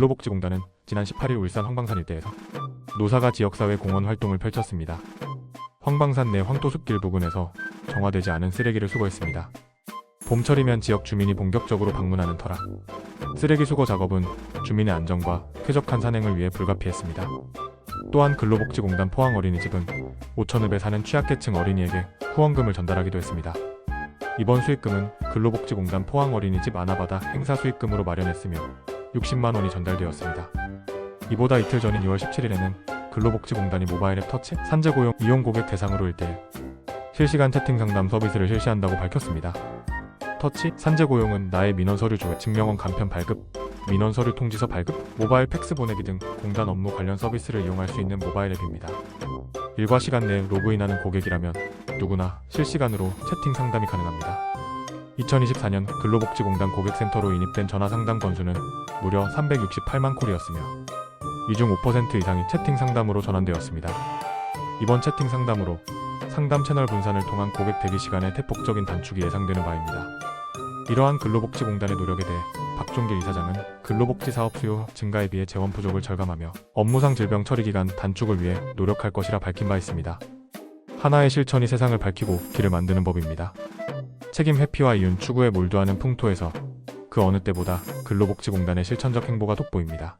근로복지공단은 지난 18일 울산 황방산 일대에서 노사가 지역사회 공헌 활동을 펼쳤습니다. 황방산 내 황토숲길 부근에서 정화되지 않은 쓰레기를 수거했습니다. 봄철이면 지역 주민이 본격적으로 방문하는 터라 쓰레기 수거 작업은 주민의 안전과 쾌적한 산행을 위해 불가피했습니다. 또한 근로복지공단 포항 어린이집은 오천읍에 사는 취약계층 어린이에게 후원금을 전달하기도 했습니다. 이번 수익금은 근로복지공단 포항 어린이집 아나바다 행사 수익금으로 마련했으며 60만 원이 전달되었습니다. 이보다 이틀 전인 2월 17일에는 근로복지공단이 모바일 앱 터치 산재 고용 이용 고객 대상으로 일대일 실시간 채팅 상담 서비스를 실시한다고 밝혔습니다. 터치 산재 고용은 나의 민원 서류 조회 증명원 간편 발급 민원 서류 통지서 발급 모바일 팩스 보내기 등 공단 업무 관련 서비스를 이용할 수 있는 모바일 앱입니다. 일과 시간 내에 로그인하는 고객이라면 누구나 실시간으로 채팅 상담이 가능합니다. 2024년 근로복지공단 고객센터로 인입된 전화 상담 건수는 무려 368만 콜이었으며 이 중 5% 이상이 채팅 상담으로 전환되었습니다. 이번 채팅 상담으로 상담 채널 분산을 통한 고객 대기 시간의 대폭적인 단축이 예상되는 바입니다. 이러한 근로복지공단의 노력에 대해 박종길 이사장은 근로복지 사업 수요 증가에 비해 재원 부족을 절감하며 업무상 질병 처리 기간 단축을 위해 노력할 것이라 밝힌 바 있습니다. 하나의 실천이 세상을 밝히고 길을 만드는 법입니다. 책임 회피와 이윤 추구에 몰두하는 풍토에서 그 어느 때보다 근로복지공단의 실천적 행보가 돋보입니다.